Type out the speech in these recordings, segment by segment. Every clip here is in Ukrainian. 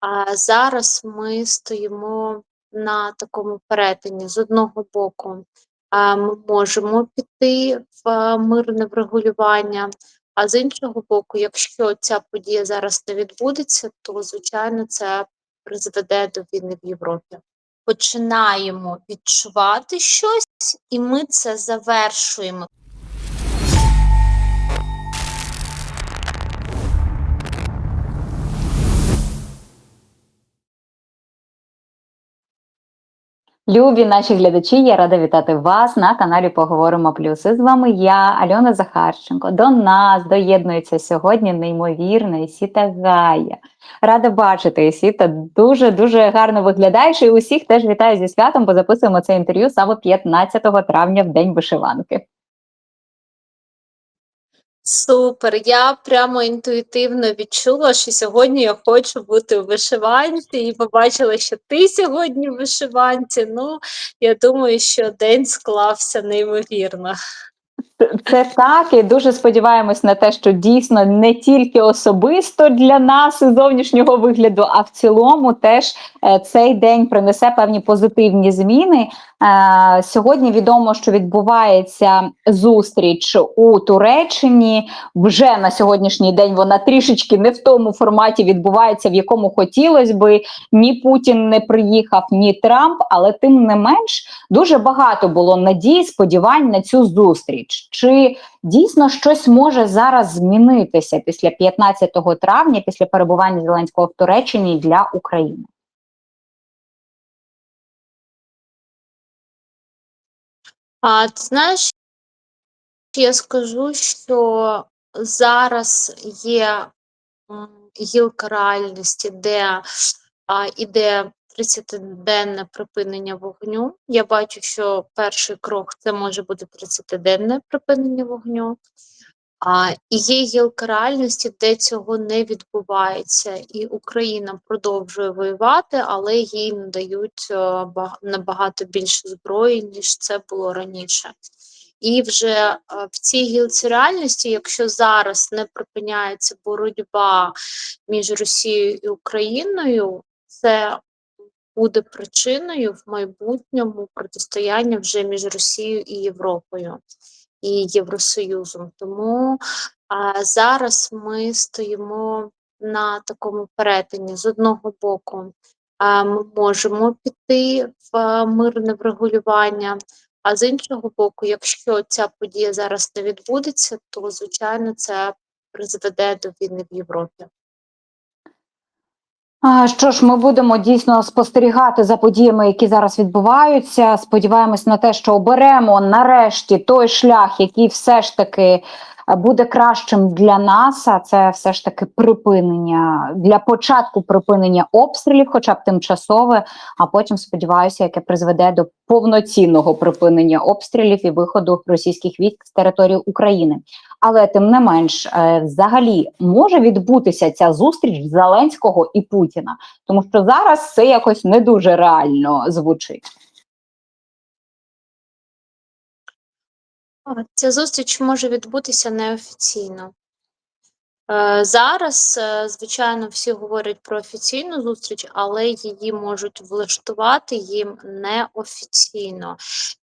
А зараз ми стоїмо на такому перетині. З одного боку, ми можемо піти в мирне врегулювання, а з іншого боку, якщо ця подія зараз не відбудеться, то звичайно це призведе до війни в Європі. Починаємо відчувати щось, і ми це завершуємо. Любі наші глядачі, я рада вітати вас на каналі Поговоримо Плюс. І З вами я, Альона Захарченко. До нас доєднується сьогодні неймовірна Ісіта Гая. Рада бачити Ісіта. Дуже дуже гарно виглядаєш. І усіх теж вітаю зі святом, бо записуємо це інтерв'ю саме 15 травня в день вишиванки. Супер! Я прямо інтуїтивно відчула, що сьогодні я хочу бути у вишиванці, і побачила, що ти сьогодні в вишиванці. Ну, я думаю, що день склався неймовірно. Це так, і дуже сподіваємось на те, що дійсно не тільки особисто для нас зовнішнього вигляду, а в цілому теж е, цей день принесе певні позитивні зміни. Е, Сьогодні відомо, що відбувається зустріч у Туреччині. Вже на сьогоднішній день вона трішечки не в тому форматі відбувається, в якому хотілося би. Ні Путін не приїхав, ні Трамп, але тим не менш дуже багато було надій, сподівань на цю зустріч. Чи дійсно щось може зараз змінитися після 15 травня, після перебування Зеленського в Туреччині для України? А ти знаєш, я скажу, що зараз є гілка реальності, де а, іде 30-денне припинення вогню. Я бачу, що перший крок це може бути 30-денне припинення вогню. А, є гілка реальності, де цього не відбувається, і Україна продовжує воювати, але їй надають е, набагато більше зброї, ніж це було раніше. І вже е, в цій гілці реальності, якщо зараз не припиняється боротьба між Росією і Україною, це буде причиною в майбутньому протистояння вже між Росією і Європою і Євросоюзом. Тому а, зараз ми стоїмо на такому перетині. З одного боку, ми можемо піти в мирне врегулювання, а з іншого боку, якщо ця подія зараз не відбудеться, то звичайно це призведе до війни в Європі. Що ж, ми будемо дійсно спостерігати за подіями, які зараз відбуваються. Сподіваємось на те, що оберемо нарешті той шлях, який все ж таки е, буде кращим для нас. А це все ж таки припинення для початку припинення обстрілів, хоча б тимчасове. А потім сподіваюся, яке призведе до повноцінного припинення обстрілів і виходу російських військ з території України. Але тим не менш, е, взагалі може відбутися ця зустріч Зеленського і Путіна, тому що зараз це якось не дуже реально звучить. Ця зустріч може відбутися неофіційно. Е, Зараз, е, звичайно, всі говорять про офіційну зустріч, але її можуть влаштувати їм неофіційно.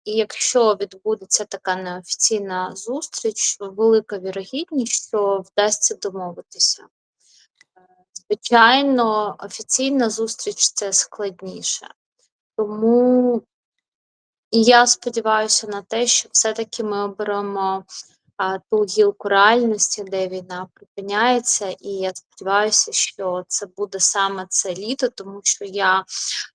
І якщо відбудеться така неофіційна зустріч, велика вірогідність, що вдасться домовитися. Звичайно, офіційна зустріч це складніше. Тому я сподіваюся на те, що все-таки ми оберемо ту гілку реальності, де війна припиняється, і я сподіваюся, що це буде саме це літо, тому що я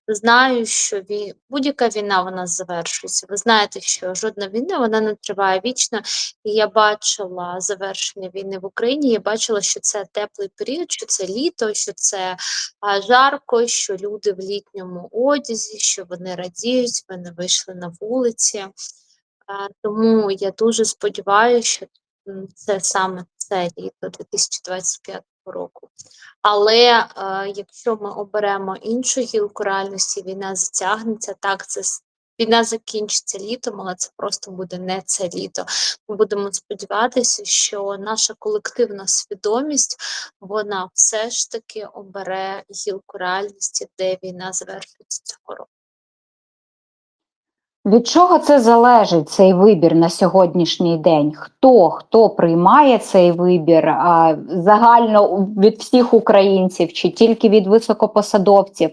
знаю, що вій... будь-яка війна вона завершується. Ви знаєте, що жодна війна вона не триває вічно. І я бачила завершення війни в Україні. Я бачила, що це теплий період, що це літо, що це а, жарко, що люди в літньому одязі, що вони радіють, вони вийшли на вулиці. Тому я дуже сподіваюся, що це саме це літо 2025 року. Але якщо ми оберемо іншу гілку реальності, війна затягнеться, так це війна закінчиться літом, але це просто буде не це літо. Ми будемо сподіватися, що наша колективна свідомість вона все ж таки обере гілку реальності, де війна завершиться цього року. Від чого це залежить цей вибір на сьогоднішній день? Хто хто приймає цей вибір а, загально від всіх українців чи тільки від високопосадовців?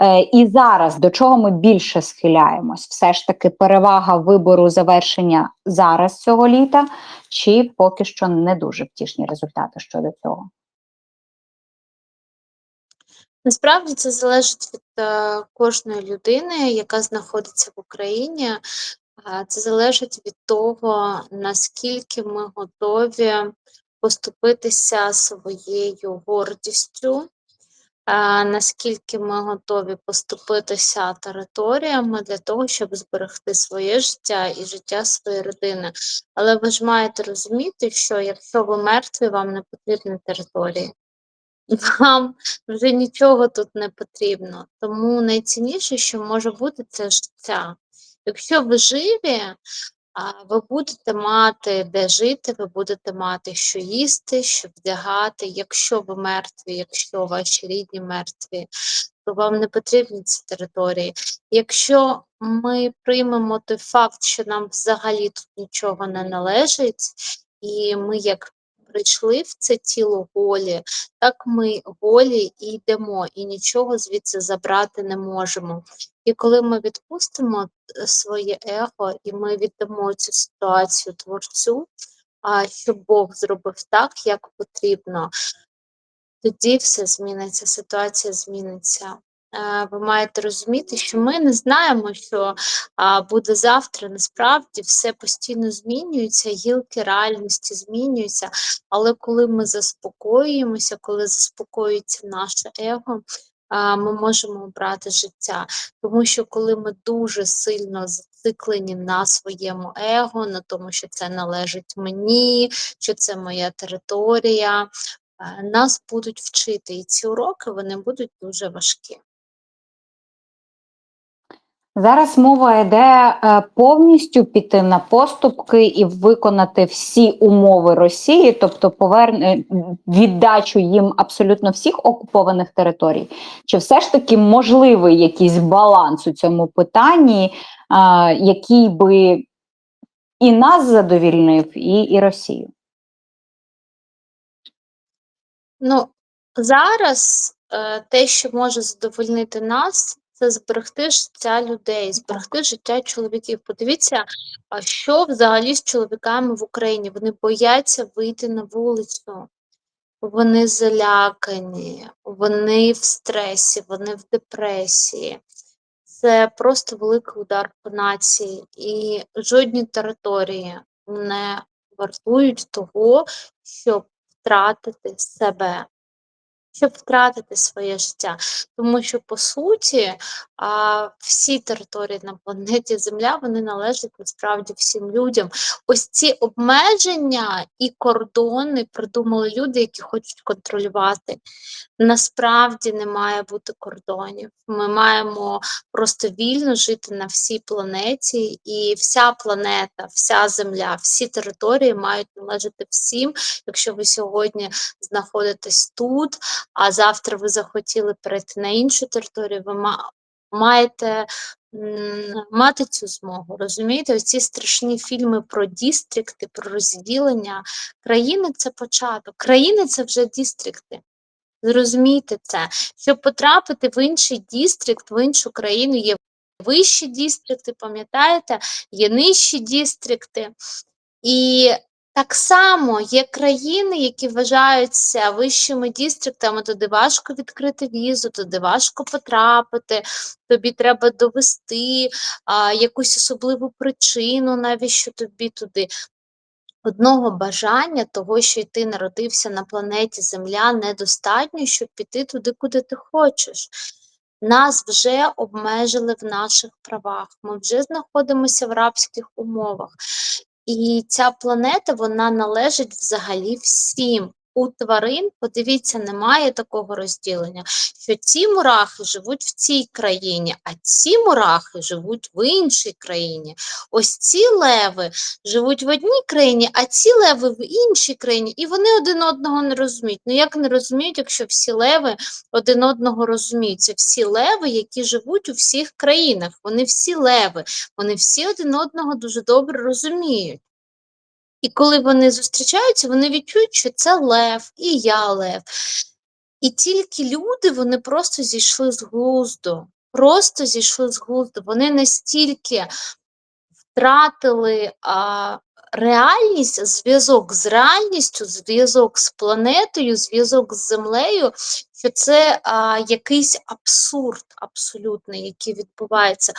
Е, і зараз до чого ми більше схиляємось? Все ж таки перевага вибору завершення зараз цього літа, чи поки що не дуже втішні результати щодо цього? Насправді це залежить від е, кожної людини, яка знаходиться в Україні. Е, це залежить від того, наскільки ми готові поступитися своєю гордістю, е, наскільки ми готові поступитися територіями для того, щоб зберегти своє життя і життя своєї родини. Але ви ж маєте розуміти, що якщо ви мертві, вам не потрібні території. Вам вже нічого тут не потрібно. Тому найцінніше, що може бути, це життя. Якщо ви живі, ви будете мати де жити, ви будете мати що їсти, що вдягати. Якщо ви мертві, якщо ваші рідні мертві, то вам не потрібні ці території. Якщо ми приймемо той факт, що нам взагалі тут нічого не належить, і ми як прийшли в це тіло голі, так ми голі і йдемо, і нічого звідси забрати не можемо. І коли ми відпустимо е, своє его, і ми віддамо цю ситуацію творцю, а щоб Бог зробив так, як потрібно, тоді все зміниться, ситуація зміниться. Е, ви маєте розуміти, що ми не знаємо, що буде завтра. Насправді все постійно змінюється, гілки реальності змінюються. Але коли ми заспокоюємося, коли заспокоюється наше его, ми можемо обрати життя. Тому що коли ми дуже сильно зациклені на своєму его, на тому, що це належить мені, що це моя територія, е, нас будуть вчити. І ці уроки вони будуть дуже важкі. Зараз мова йде е, повністю піти на поступки і виконати всі умови Росії, тобто поверне віддачу їм абсолютно всіх окупованих територій. Чи все ж таки можливий якийсь баланс у цьому питанні, е, який би і нас задовільнив, і, і Росію? Ну зараз е, те, що може задовольнити нас, це зберегти життя людей, зберегти життя чоловіків. Подивіться, а що взагалі з чоловіками в Україні? Вони бояться вийти на вулицю, вони залякані, вони в стресі, вони в депресії. Це просто великий удар по нації, і жодні території не вартують того, щоб втратити себе щоб втратити своє життя. Тому що, по суті, а, всі території на планеті Земля вони належать насправді всім людям. Ось ці обмеження і кордони придумали люди, які хочуть контролювати. Насправді не має бути кордонів. Ми маємо просто вільно жити на всій планеті, і вся планета, вся земля, всі території мають належати всім. Якщо ви сьогодні знаходитесь тут, а завтра ви захотіли перейти на іншу територію, ви маєте мати цю змогу. Розумієте, оці страшні фільми про дістрикти, про розділення країни це початок. Країни це вже дістрикти. Зрозумійте це, щоб потрапити в інший дістрикт, в іншу країну є вищі дістрикти, пам'ятаєте, є нижчі дістрикти. І так само є країни, які вважаються вищими дістриктами, туди важко відкрити візу, туди важко потрапити, тобі треба довести а, якусь особливу причину, навіщо тобі туди. Одного бажання того, що ти народився на планеті Земля, недостатньо, щоб піти туди, куди ти хочеш. Нас вже обмежили в наших правах, ми вже знаходимося в рабських умовах. І ця планета вона належить взагалі всім. У тварин, подивіться, немає такого розділення, що ці мурахи живуть в цій країні, а ці мурахи живуть в іншій країні. Ось ці леви живуть в одній країні, а ці леви в іншій країні, і вони один одного не розуміють. Ну як не розуміють, якщо всі леви один одного розуміють? Це всі леви, які живуть у всіх країнах. Вони всі леви, вони всі один одного дуже добре розуміють. І коли вони зустрічаються, вони відчують, що це лев, і я лев. І тільки люди вони просто зійшли з глузду. Просто зійшли з глузду. Вони настільки втратили а, реальність, зв'язок з реальністю, зв'язок з планетою, зв'язок з землею, що це а, якийсь абсурд абсолютний, який відбувається.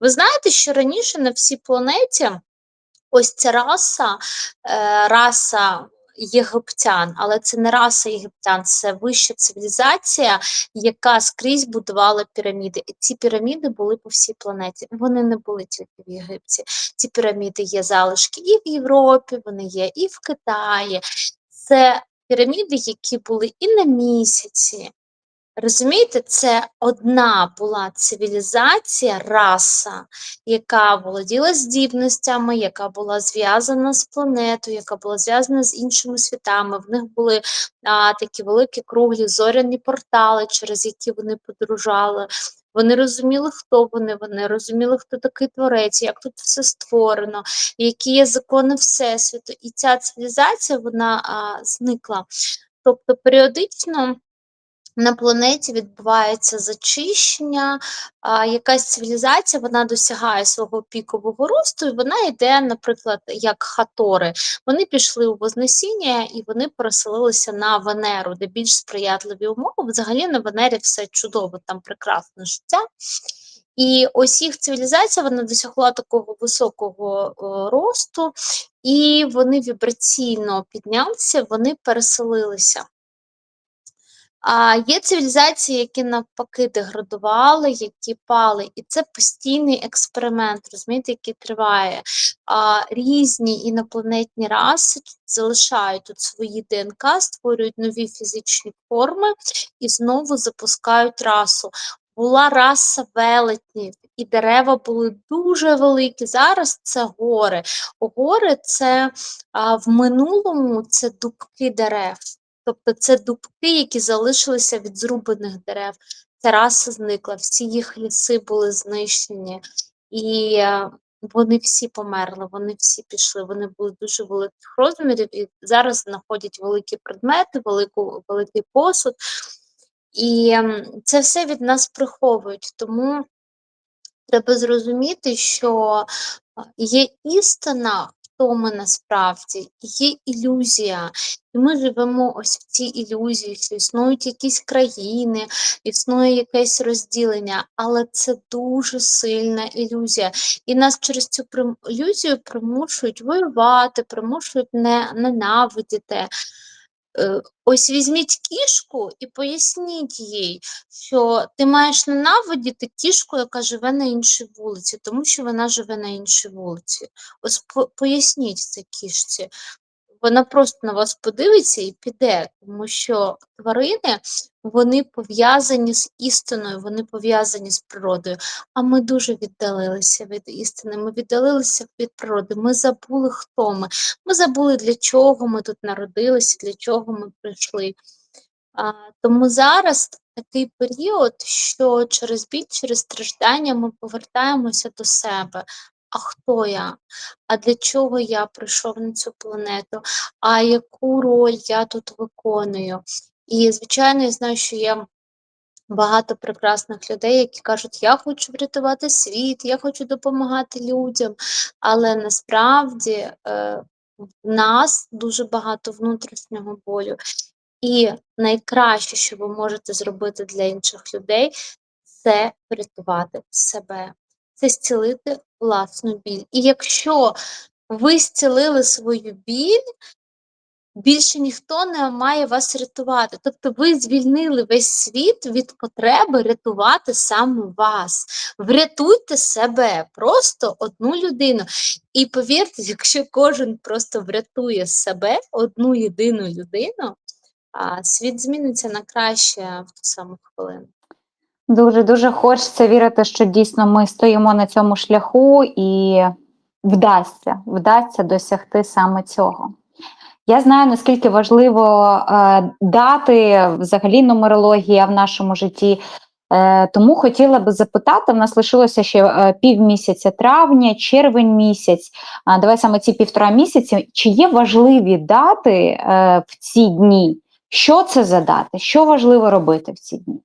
Ви знаєте, що раніше на всій планеті ось ця раса, е, раса єгиптян, але це не раса єгиптян, це вища цивілізація, яка скрізь будувала піраміди. І ці піраміди були по всій планеті. Вони не були тільки в Єгипті. Ці піраміди є залишки і в Європі, вони є і в Китаї. Це піраміди, які були і на місяці. Розумієте, це одна була цивілізація, раса, яка володіла здібностями, яка була зв'язана з планетою, яка була зв'язана з іншими світами. В них були а, такі великі круглі зоряні портали, через які вони подорожали. Вони розуміли, хто вони, вони розуміли, хто такий творець, як тут все створено, які є закони Всесвіту. І ця цивілізація вона а, зникла. Тобто періодично на планеті відбувається зачищення, якась цивілізація вона досягає свого пікового росту, і вона йде, наприклад, як хатори. Вони пішли у Вознесіння і вони переселилися на Венеру, де більш сприятливі умови. Взагалі на Венері все чудово, там прекрасне життя. І ось їх цивілізація вона досягла такого високого росту, і вони вібраційно піднялися, вони переселилися. А є цивілізації, які навпаки деградували, які пали, і це постійний експеримент, розумієте, який триває. А, Різні інопланетні раси залишають тут свої ДНК, створюють нові фізичні форми і знову запускають расу. Була раса велетнів, і дерева були дуже великі. Зараз це гори. Гори це а, в минулому це дубки дерев. Тобто це дубки, які залишилися від зрубаних дерев. Ця раса зникла, всі їх ліси були знищені, і е, вони всі померли, вони всі пішли, вони були дуже великих розмірів, і зараз знаходять великі предмети, велику, великий посуд. І ем, це все від нас приховують. Тому треба зрозуміти, що є істина, хто ми насправді, є ілюзія. І ми живемо ось в цій ілюзії, що існують якісь країни, існує якесь розділення, але це дуже сильна ілюзія. І нас через цю ілюзію примушують воювати, примушують не ненавидіти. Е, ось візьміть кішку і поясніть їй, що ти маєш ненавидіти кішку, яка живе на іншій вулиці, тому що вона живе на іншій вулиці. Ось поясніть це кішці. Вона просто на вас подивиться і піде, тому що тварини вони пов'язані з істиною, вони пов'язані з природою. А ми дуже віддалилися від істини. Ми віддалилися від природи. Ми забули, хто ми. Ми забули, для чого ми тут народилися, для чого ми прийшли. А, Тому зараз такий період, що через біль, через страждання ми повертаємося до себе. А хто я? А для чого я прийшов на цю планету? А яку роль я тут виконую? І, звичайно, я знаю, що є багато прекрасних людей, які кажуть, я хочу врятувати світ, я хочу допомагати людям, але насправді е, в нас дуже багато внутрішнього болю. І найкраще, що ви можете зробити для інших людей, це врятувати себе, це зцілити власну біль. І якщо ви зцілили свою біль, більше ніхто не має вас рятувати. Тобто ви звільнили весь світ від потреби рятувати саме вас. Врятуйте себе, просто одну людину. І повірте, якщо кожен просто врятує себе, одну єдину людину, світ зміниться на краще в ту саму хвилину. Дуже дуже хочеться вірити, що дійсно ми стоїмо на цьому шляху і вдасться, вдасться досягти саме цього. Я знаю, наскільки важливо е, дати взагалі нумерологія в нашому житті. Е, тому хотіла би запитати: в нас лишилося ще е, півмісяця травня, червень місяць. А давай саме ці півтора місяці. Чи є важливі дати е, в ці дні? Що це за дати? Що важливо робити в ці дні?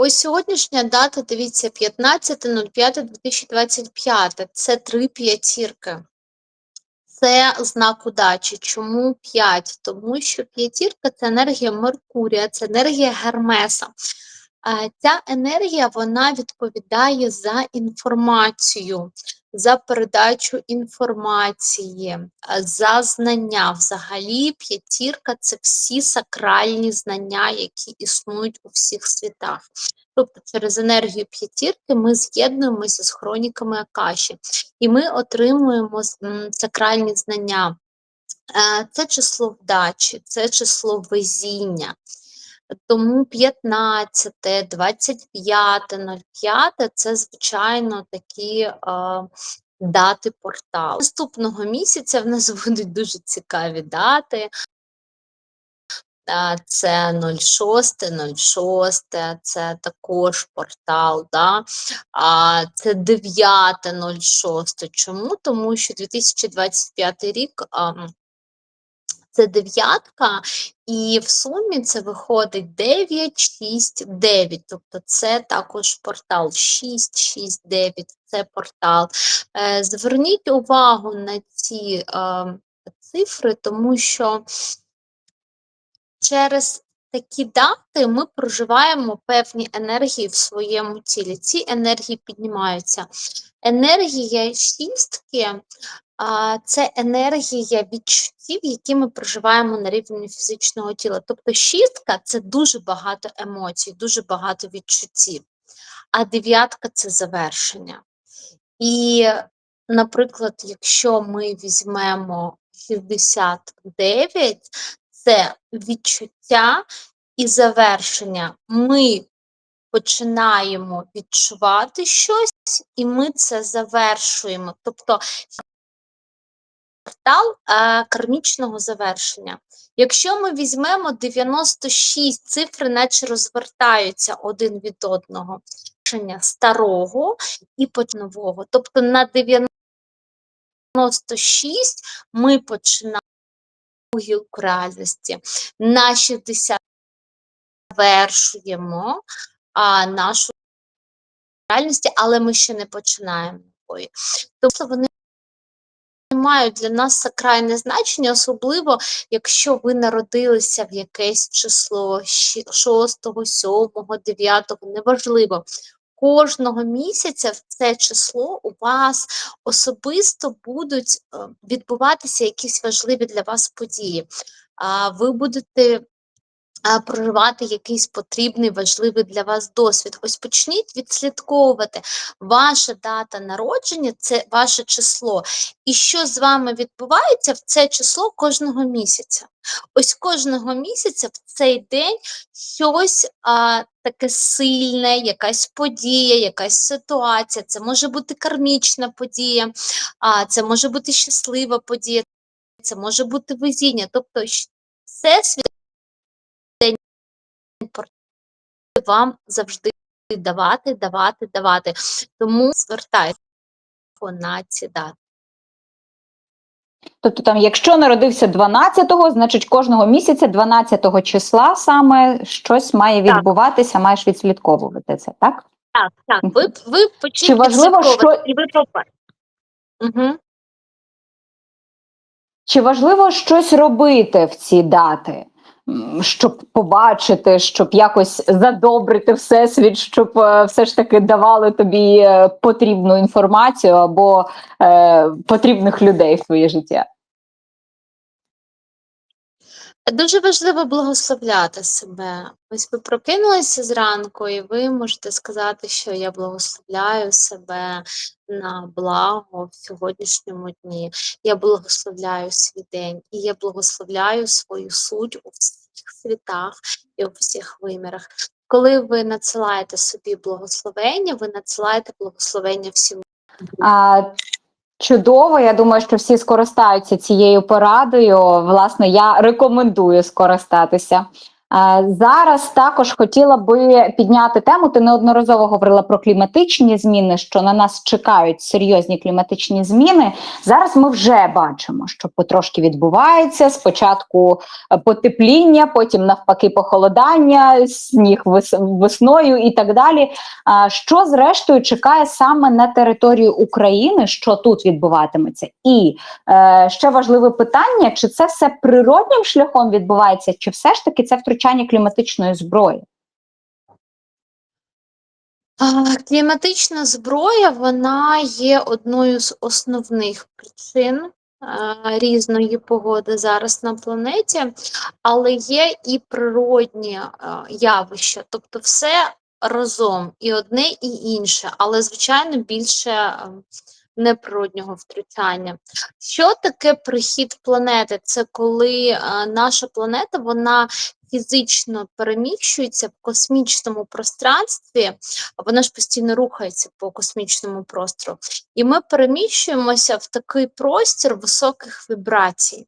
Ось сьогоднішня дата, дивіться, 15.05.2025. Це три п'ятірки. Це знак удачі. Чому 5? Тому що п'ятірка це енергія Меркурія, це енергія Гермеса. Ця енергія вона відповідає за інформацію, за передачу інформації, е, за знання. Взагалі, п'ятірка це всі сакральні знання, які існують у всіх світах. Тобто через енергію п'ятірки ми з'єднуємося з хроніками Акаші, і ми отримуємо сакральні знання. Е, Це число вдачі, це число везіння. Тому 15, 25, 05 це, звичайно, такі е, дати порталу. Наступного місяця в нас будуть дуже цікаві дати. Це 06, 06, це також портал, да? а, це 9, 06. Чому? Тому що 2025 рік це дев'ятка, і в сумі це виходить 9, 6, 9. Тобто це також портал 6, 6, 9, це портал. Е, Зверніть увагу на ці е, цифри, тому що через такі дати ми проживаємо певні енергії в своєму тілі. Ці енергії піднімаються. Енергія шістки це енергія відчуттів, які ми проживаємо на рівні фізичного тіла. Тобто шістка це дуже багато емоцій, дуже багато відчуттів, а дев'ятка це завершення. І, наприклад, якщо ми візьмемо 69, це відчуття і завершення. Ми починаємо відчувати щось, і ми це завершуємо. Тобто портал е, кармічного завершення. Якщо ми візьмемо 96 цифри, наче розвертаються один від одного, старого і нового. Тобто на 96 ми починаємо гілку реальності, на 60 завершуємо а, нашу реальність, але ми ще не починаємо. Тобто вони мають для нас сакральне значення, особливо якщо ви народилися в якесь число 6, 7, 9, неважливо. Кожного місяця в це число у вас особисто будуть е, відбуватися якісь важливі для вас події. Ви будете проживати якийсь потрібний, важливий для вас досвід. Ось почніть відслідковувати ваша дата народження, це ваше число, і що з вами відбувається в це число кожного місяця. Ось кожного місяця в цей день щось а, таке сильне, якась подія, якась ситуація. Це може бути кармічна подія, а, це може бути щаслива подія, це може бути везіння. Тобто, щ- всесвіт вам завжди давати, давати, давати. Тому звертайте на ці дати. Тобто, там, якщо народився 12-го, значить кожного місяця, 12-го числа, саме щось має Так. відбуватися, маєш відслідковувати це, так? Так, так. Ви, ви Чи важливо, що- і ви попа. Угу. Чи важливо щось робити в ці дати, щоб побачити, щоб якось задобрити всесвіт, щоб е, все ж таки давали тобі е, потрібну інформацію або е, потрібних людей в твоє життя? Дуже важливо благословляти себе. Ось ви прокинулися зранку, і ви можете сказати, що я благословляю себе на благо в сьогоднішньому дні. Я благословляю свій день, і я благословляю свою суть у всіх світах і у всіх вимірах. Коли ви надсилаєте собі благословення, ви надсилаєте благословення всьому. А, чудово, я думаю, що всі скористаються цією порадою. Власне, я рекомендую скористатися. А, зараз також хотіла би підняти тему. Ти неодноразово говорила про кліматичні зміни, що на нас чекають серйозні кліматичні зміни. Зараз ми вже бачимо, що потрошки відбувається. Спочатку е, потепління, потім навпаки похолодання, сніг весною і так далі. Що зрештою чекає саме на територію України, що тут відбуватиметься? І е, ще важливе питання: чи це все природнім шляхом відбувається, чи все ж таки це втручання кліматичної зброї? Кліматична зброя вона є одною з основних причин різної погоди зараз на планеті, але є і природні явища, тобто все разом, і одне, і інше, але звичайно більше неприроднього втручання. Що таке прихід планети? Це коли наша планета вона фізично переміщується в космічному пространстві вона ж постійно рухається по космічному простору. І ми переміщуємося в такий простір високих вібрацій.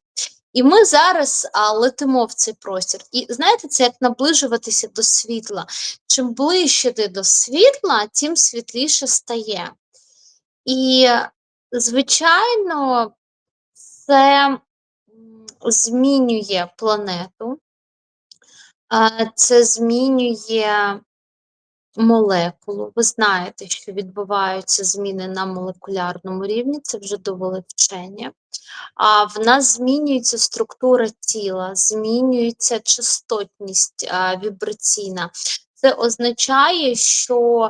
І ми зараз а, летимо в цей простір. І знаєте, це як наближуватися до світла. Чим ближче ти до світла, тим світліше стає. І, звичайно, це змінює планету, це змінює молекулу. Ви знаєте, що відбуваються зміни на молекулярному рівні, це вже довели вчені. А в нас змінюється структура тіла, змінюється частотність вібраційна. Це означає, що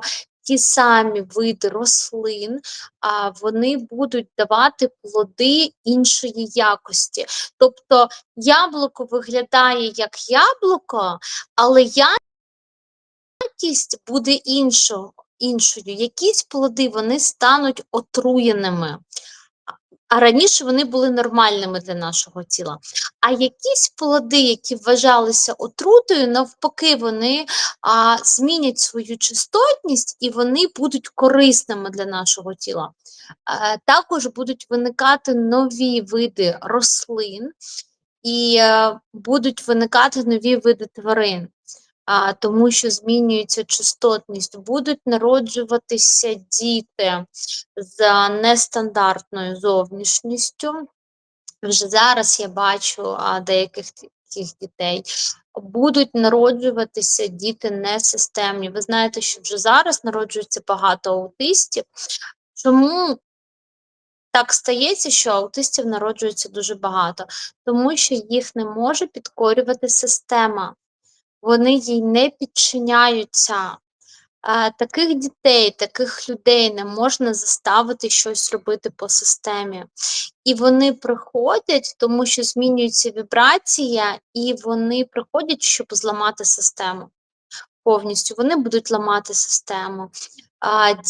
ті самі види рослин, а, вони будуть давати плоди іншої якості. Тобто яблуко виглядає як яблуко, але якість буде іншого, іншою. Якісь плоди вони стануть отруєними. А- А раніше вони були нормальними для нашого тіла. А якісь плоди, які вважалися отрутою, навпаки, вони а, змінять свою частотність і вони будуть корисними для нашого тіла. Е, також будуть виникати нові види рослин і е, будуть виникати нові види тварин а, тому що змінюється частотність, будуть народжуватися діти з нестандартною зовнішністю. Вже зараз я бачу а, деяких таких дітей. Будуть народжуватися діти несистемні. Ви знаєте, що вже зараз народжується багато аутистів. Чому так стається, що аутистів народжується дуже багато? Тому що їх не може підкорювати система вони їй не підчиняються. Таких дітей, таких людей не можна заставити щось робити по системі. І вони приходять, тому що змінюється вібрація, і вони приходять, щоб зламати систему повністю. Вони будуть ламати систему.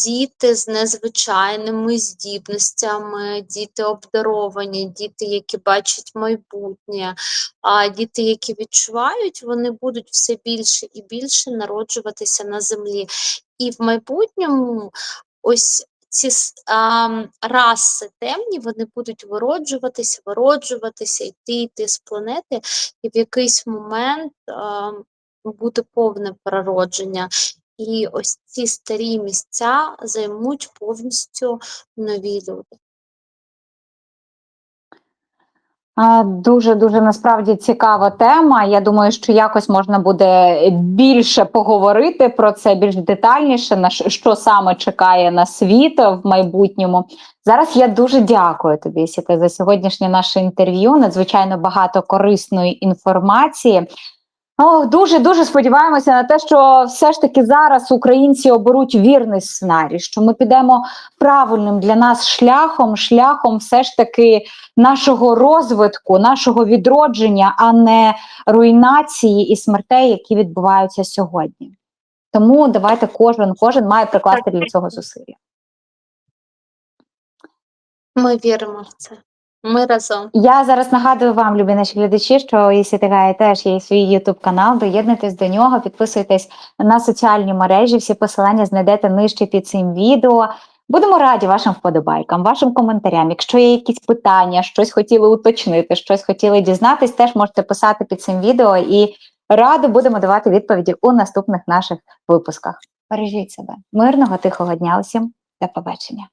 Діти з незвичайними здібностями, діти обдаровані, діти, які бачать майбутнє, а діти, які відчувають, вони будуть все більше і більше народжуватися на землі. І в майбутньому ось ці а, раси темні, вони будуть вироджуватися, вироджуватися, йти, йти з планети, і в якийсь момент а, буде повне переродження. І ось ці старі місця займуть повністю нові люди. Дуже дуже насправді цікава тема. Я думаю, що якось можна буде більше поговорити про це більш детальніше. На що- саме чекає на світ в майбутньому. Зараз я дуже дякую тобі, Сіте, за сьогоднішнє наше інтерв'ю. Надзвичайно багато корисної інформації. О, дуже дуже сподіваємося на те, що все ж таки зараз українці оберуть вірний сценарій, що ми підемо правильним для нас шляхом, шляхом все ж таки нашого розвитку, нашого відродження, а не руйнації і смертей, які відбуваються сьогодні. Тому давайте кожен, кожен має прикласти для цього зусилля. Ми віримо в це. Ми разом. Я зараз нагадую вам, любі наші глядачі, що Сітигає теж є свій Ютуб канал. Доєднуйтесь до нього, підписуйтесь на соціальні мережі. Всі посилання знайдете нижче під цим відео. Будемо раді вашим вподобайкам, вашим коментарям. Якщо є якісь питання, щось хотіли уточнити, щось хотіли дізнатись, теж можете писати під цим відео і радо будемо давати відповіді у наступних наших випусках. Бережіть себе. Мирного, тихого дня усім. До побачення.